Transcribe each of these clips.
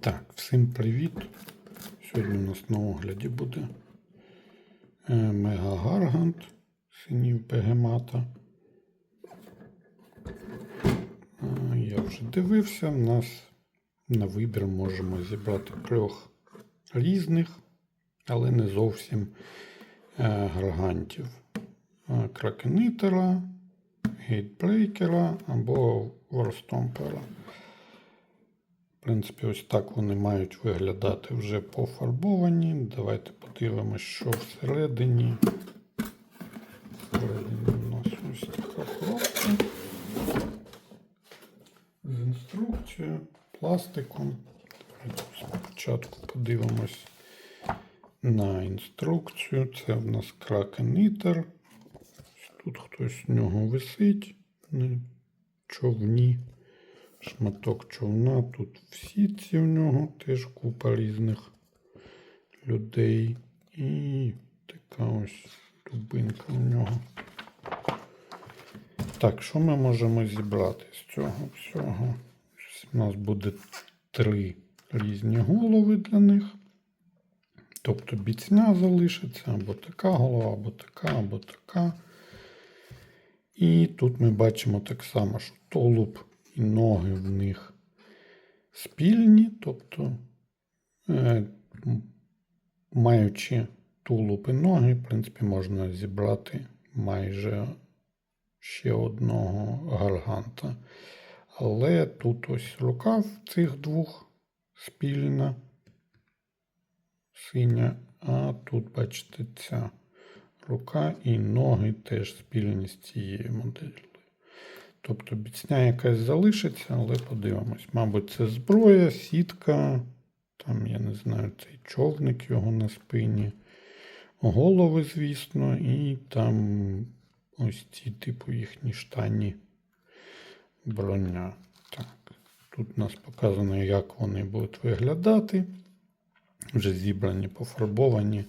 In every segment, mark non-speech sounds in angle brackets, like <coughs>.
Так, всім привіт. Сьогодні у нас на огляді буде е, Мега Гаргант синів Бегемата. Я вже дивився, в нас на вибір можемо зібрати трьох різних, але не зовсім е, гаргантів. Кракенитера, Гейтбрейкера або Ворстомпера. В принципі, ось так вони мають виглядати вже пофарбовані. Давайте подивимося, що всередині. Всередині у нас ось така коробка. З інструкцією, пластиком. Спочатку подивимось на інструкцію. Це в нас кракенітер. Тут хтось з нього висить на човні шматок човна. Тут в сітці в нього теж купа різних людей. І така ось дубинка в нього. Так, що ми можемо зібрати з цього всього? У нас буде три різні голови для них. Тобто біцня залишиться або така голова, або така, або така. І тут ми бачимо так само, що тулуб і ноги в них спільні, тобто, е, маючи тулуб і ноги, в принципі, можна зібрати майже ще одного гарганта. Але тут ось рука в цих двох спільна, синя, а тут, бачите, ця рука і ноги теж спільні з цією моделлю. Тобто біцня якась залишиться, але подивимось. Мабуть, це зброя, сітка, там, я не знаю, цей човник його на спині, голови, звісно, і там ось ці, типу, їхні штані броня. Так, тут у нас показано, як вони будуть виглядати. Вже зібрані, пофарбовані.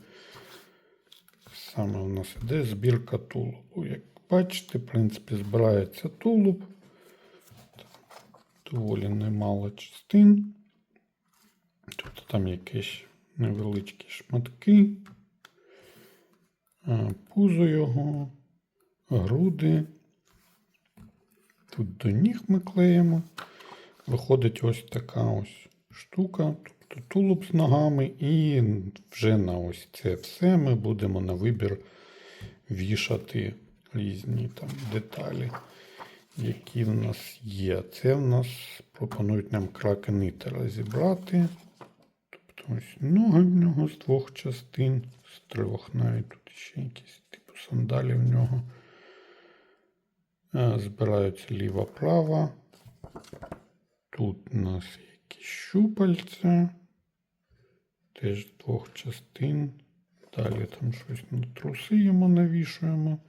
Саме у нас іде збірка тулубу. Як бачите, в принципі, збирається тулуб. Доволі немало частин. Тобто там якісь невеличкі шматки, а, пузо його, груди. Тут до ніг ми клеїмо. Виходить ось така ось штука. Тобто тулуб з ногами, і вже на ось це все ми будемо на вибір вішати різні там деталі, які в нас є. Це в нас пропонують нам кракенитера зібрати. Тобто ось ноги в нього з двох частин, з трьох навіть тут ще якісь типу сандалі в нього. Е, Збираються ліва-права. Тут у нас якісь щупальця. Теж з двох частин. Далі там щось на труси йому навішуємо.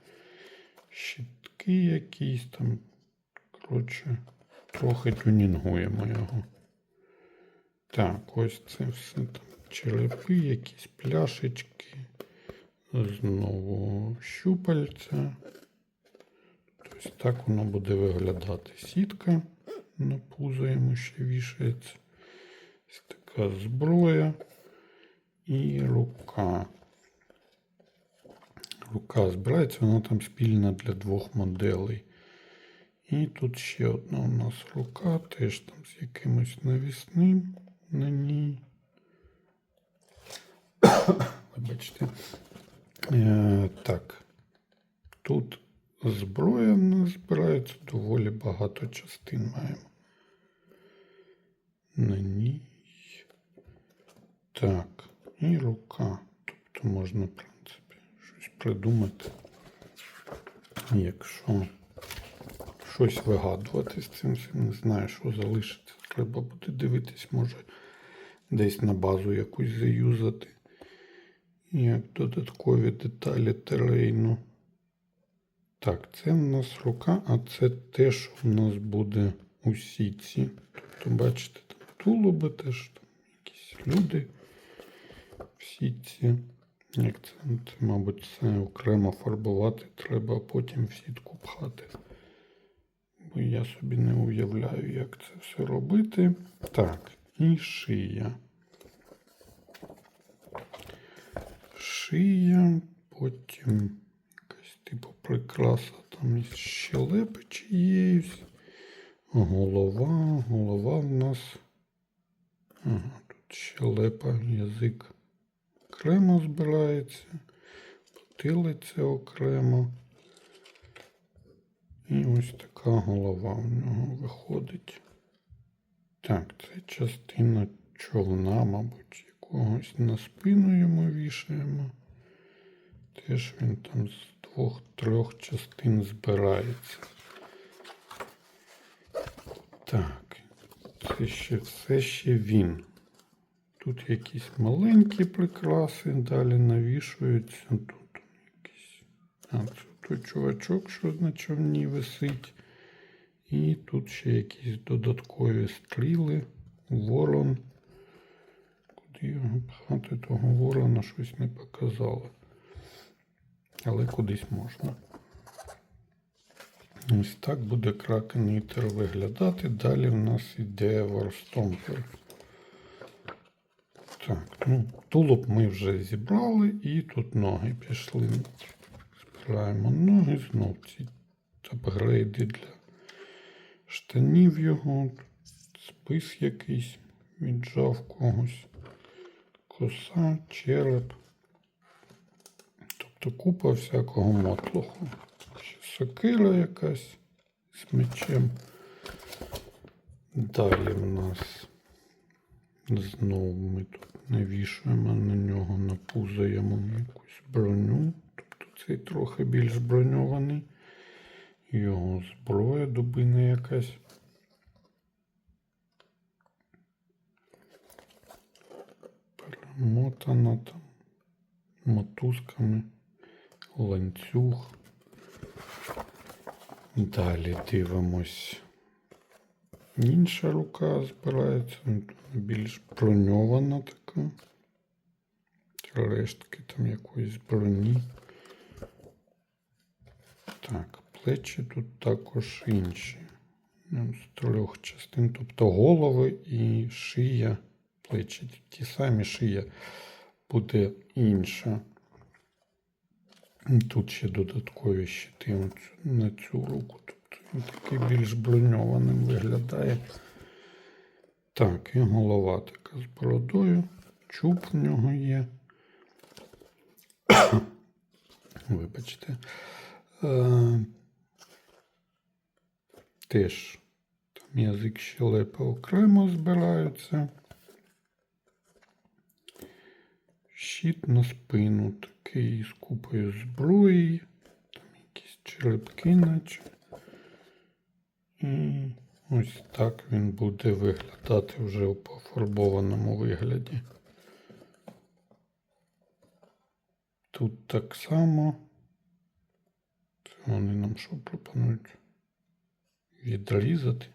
Щитки якісь там. Коротше, трохи тюнінгуємо його. Так, ось це все там. Черепи, якісь пляшечки. Знову щупальця. Ось так воно буде виглядати. Сітка на пузо йому ще вішається. Ось така зброя і рука. Рука збирається, вона там спільна для двох моделей. І тут ще одна у нас рука, теж там з якимось навісним на ній. <coughs> Вибачте. Е, так. Тут зброя в нас збирається доволі багато частин маємо. На ній. Так, і рука. Тобто можна, придумати. Якщо щось вигадувати з цим, не знаю, що залишиться. Треба буде дивитись, може десь на базу якусь заюзати. Як додаткові деталі терейну. Так, це в нас рука, а це те, що в нас буде у сітці. Тобто, бачите, там тулуби теж, там якісь люди в сітці. Це, мабуть, це окремо фарбувати треба, а потім в сітку пхати. Бо я собі не уявляю, як це все робити. Так, і шия. Шия, потім якась типу прикраса там із щелепи чиєїсь. Голова, голова в нас. Ага, тут щелепа, язик окремо збирається, потилиця окремо. І ось така голова в нього виходить. Так, це частина човна, мабуть, якогось на спину йому вішаємо. Теж він там з двох-трьох частин збирається. Так, це ще все ще він. Тут якісь маленькі прикраси, далі навішуються. Тут якісь. А, це той чувачок, що на човні висить. І тут ще якісь додаткові стріли, ворон. Куди його пхати, того ворона щось не показало. Але кудись можна. Ось так буде кракен Ітер виглядати. Далі в нас іде Ворстомпер. Так, ну, тулуб ми вже зібрали і тут ноги пішли. Збираємо ноги, знов ці апгрейди для штанів його. Спис якийсь віджав когось. Коса, череп. Тобто купа всякого мотлуху. Ще сокира якась з мечем. Далі в нас знову ми тут навішуємо на нього, напузаємо якусь броню. Тобто цей трохи більш броньований. Його зброя дубина якась. Перемотана там мотузками, ланцюг. Далі дивимось. Інша рука збирається, ну, тут більш броньована така. Рештки там якоїсь броні. Так, плечі тут також інші. Ну, З трьох частин, тобто голови і шия, плечі ті самі шия буде інша. Тут ще додаткові щити на цю руку. Він такий більш броньованим виглядає. Так, і голова така з бородою. Чуб в нього є. <coughs> Вибачте. Е, теж там язик щелепи окремо збираються. Щит на спину такий з купою зброї. Там якісь черепки, наче. Ось так він буде виглядати вже у пофарбованому вигляді. Тут так само. Це вони нам що пропонують? Відрізати?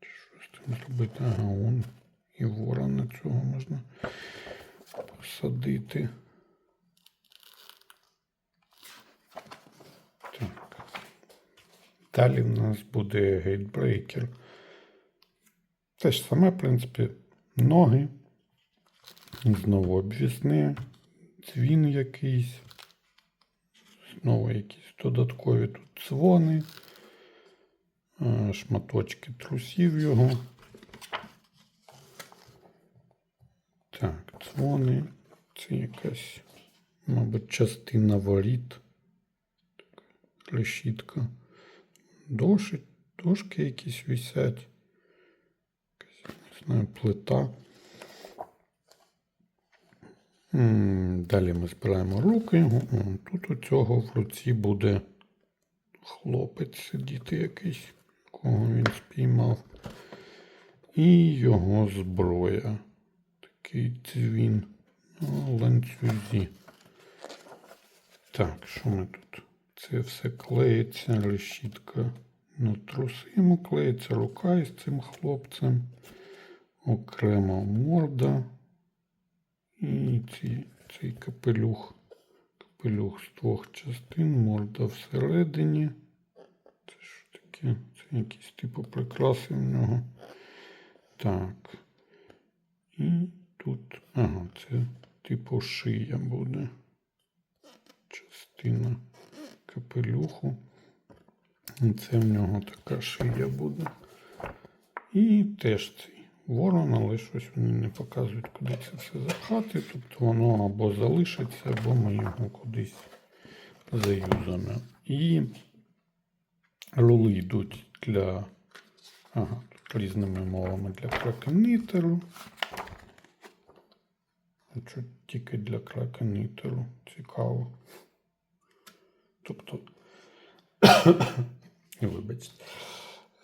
Чи з тим зробити? Ага, он. І ворона цього можна посадити. Далі в нас буде гейтбрейкер. Те ж саме, в принципі, ноги. Знову обвісне, дзвін якийсь. Знову якісь додаткові тут дзвони, шматочки трусів його. Так, дзвони. Це якась, мабуть, частина воріт. Решітка. Доші, дошки якісь висять. Не знаю, плита. Далі ми збираємо руки. Тут у цього в руці буде хлопець сидіти якийсь, кого він спіймав. І його зброя. Такий дзвін на ланцюзі. Так, що ми тут? Це все клеїться, решітка на труси йому клеїться, рука із цим хлопцем. Окремо морда. І ці, цей капелюх. Капелюх з двох частин, морда всередині. Це що таке? Це якісь типу прикраси в нього. Так. І тут, ага, це типу шия буде. Частина капелюху. Це в нього така шия буде. І теж цей ворон, але щось вони не показують, куди це все запхати. Тобто воно або залишиться, або ми його кудись заюзаємо. І рули йдуть для ага, тут різними мовами для кракенітеру. Тільки для кракенітеру? Цікаво. Тобто, <coughs> вибачте.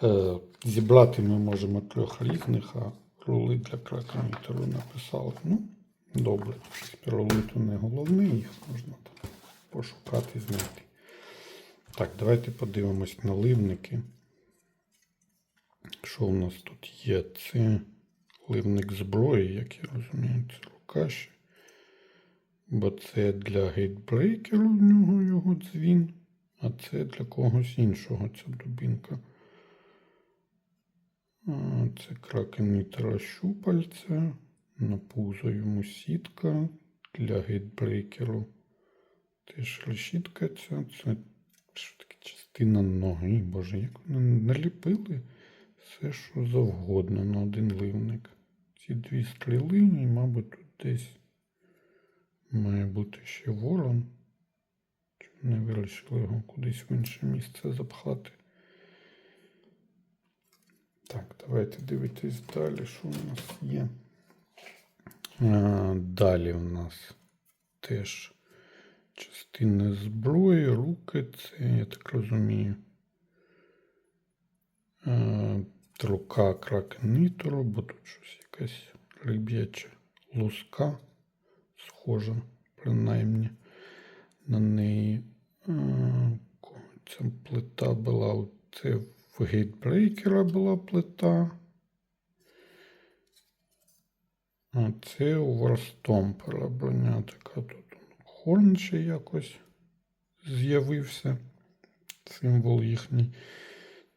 Е, Зібрати ми можемо трьох різних, а рули для кракенітеру написали. Ну, добре. В то не головне, їх можна там пошукати, знайти. Так, давайте подивимось наливники. Що у нас тут є? Це ливник зброї, як я розумію, це рукаші. Бо це для гейтбрейкеру в нього його дзвін, а це для когось іншого ця дубінка. Це кракенітера щупальця, на пузо йому сітка для гейтбрейкеру. Теж решітка ця, це таке частина ноги. Боже, як вони наліпили все, що завгодно на один ливник. Ці дві стріли, мабуть, тут десь має бути ще ворон. Чи не вирішили його кудись в інше місце запхати. Так, давайте дивитись далі, що у нас є. А, далі у нас теж частини зброї, руки, це, я так розумію. А, рука кракенітору, бо тут щось якась риб'яча луска, схожа, принаймні, на неї. Ця плита була. Це в гейтбрейкера була плита. А це у Варстомпера броня така тут. Хорн ще якось з'явився. Символ їхній.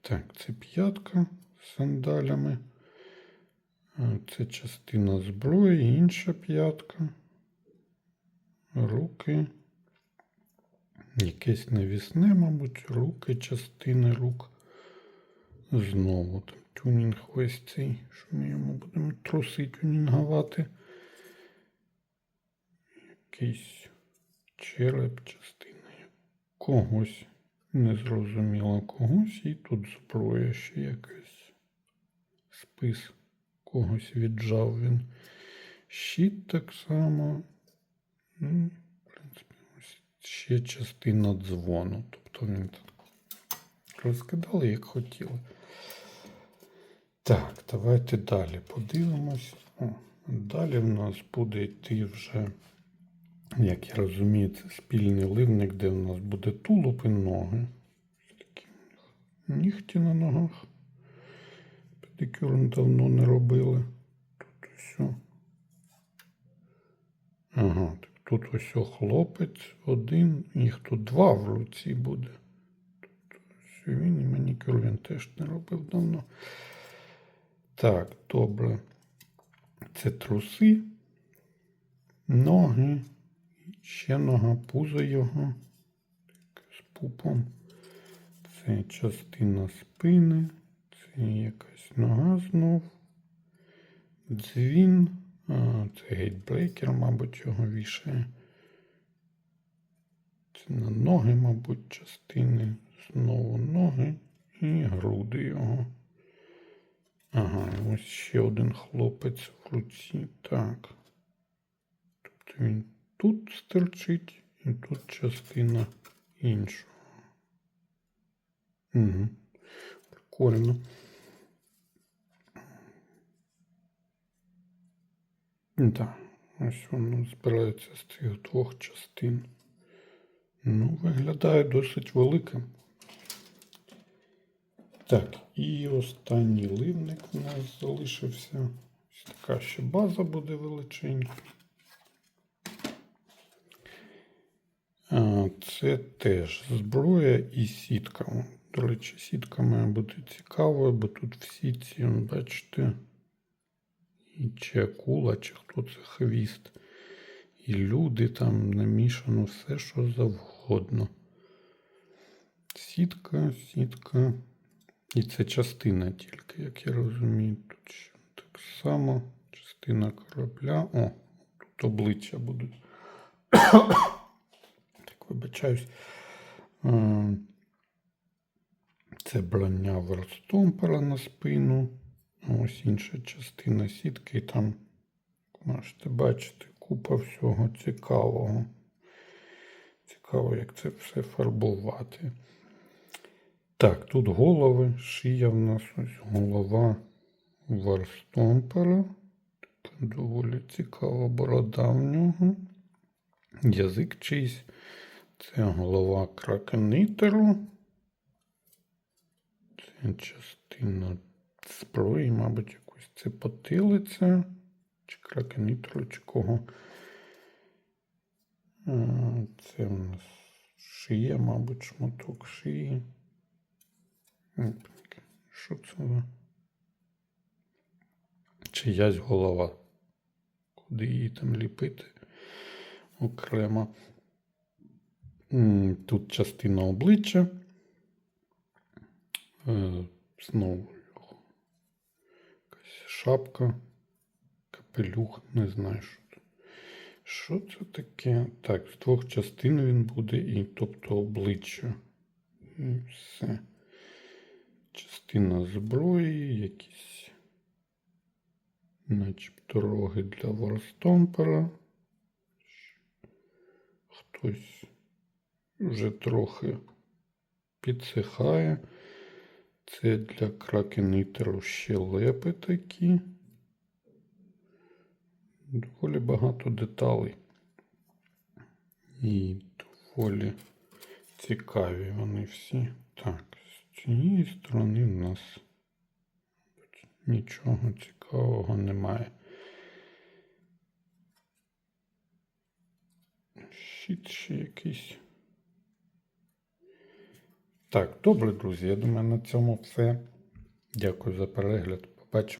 Так, це п'ятка з сандалями. Це частина зброї, інша п'ятка. Руки. Якесь навісне, мабуть, руки, частини рук. Знову там тюнінг весь цей, що ми йому будемо труси тюнінгувати. Якийсь череп, частина когось. Незрозуміло когось. І тут зброя ще якась. Спис когось віджав він. Щит так само. Ну, в принципі, ось ще частина дзвону. Тобто він так розкидали, як хотіли. Так, давайте далі подивимось. Далі в нас буде йти вже, як я розумію, це спільний ливник, де в нас буде тулуб і ноги. Такі нігті на ногах. Педикюр давно не робили. Тут ось. Ага, так тут ось о хлопець один, їх тут два в руці буде. Тут ось він і манікюр він теж не робив давно. Так, добре. Це труси, ноги, ще нога, пузо його так, з пупом. Це частина спини, це якась нога знов. Дзвін. Це гейтбрейкер, мабуть, його вішає. Це на ноги, мабуть, частини. Знову ноги і груди його. Ага, ось ще один хлопець в руці. Так. Тобто він тут стерчить і тут частина іншого. Угу. Прикольно. Так, ось воно збирається з цих двох частин. Ну, виглядає досить великим. Так, і останній ливник у нас залишився. Ось така ще база буде величенька. А, Це теж зброя і сітка. До речі, сітка має бути цікавою, бо тут всі ці, бачите, і чи акула, чи хто це хвіст. і люди там намішано, все що завгодно. Сітка, сітка. І це частина тільки, як я розумію. Тут так само частина корабля. О, тут обличчя будуть. <coughs> так, вибачаюсь. Е, Це броня верстомпера на спину. Ось інша частина сітки. Там можете бачити купа всього цікавого. Цікаво, як це все фарбувати. Так, тут голови, шия в нас ось голова Варстомпера. Доволі цікава борода в нього. Язик чийсь. Це голова кракенітеру. Це частина зброї, мабуть, якусь це потилиця. Чи кракенітеру, чи кого. Е, Це в нас шия, мабуть, шматок шиї. Що це? Чиясь голова. Куди її там ліпити окремо. Тут частина обличчя. Е, Знову шапка, капелюх, не знаю, що. Що це таке? Так, з двох частин він буде, і тобто обличчя. І все. Частина зброї, якісь начебто роги для Варстомпера. Хтось вже трохи підсихає. Це для кракенітеру щелепи такі. Доволі багато деталей. І доволі цікаві вони всі. Так, з цієї сторони в нас нічого цікавого немає. Щит ще якийсь. Так, добре, друзі. Я думаю, на цьому все. Дякую за перегляд. Побачимо.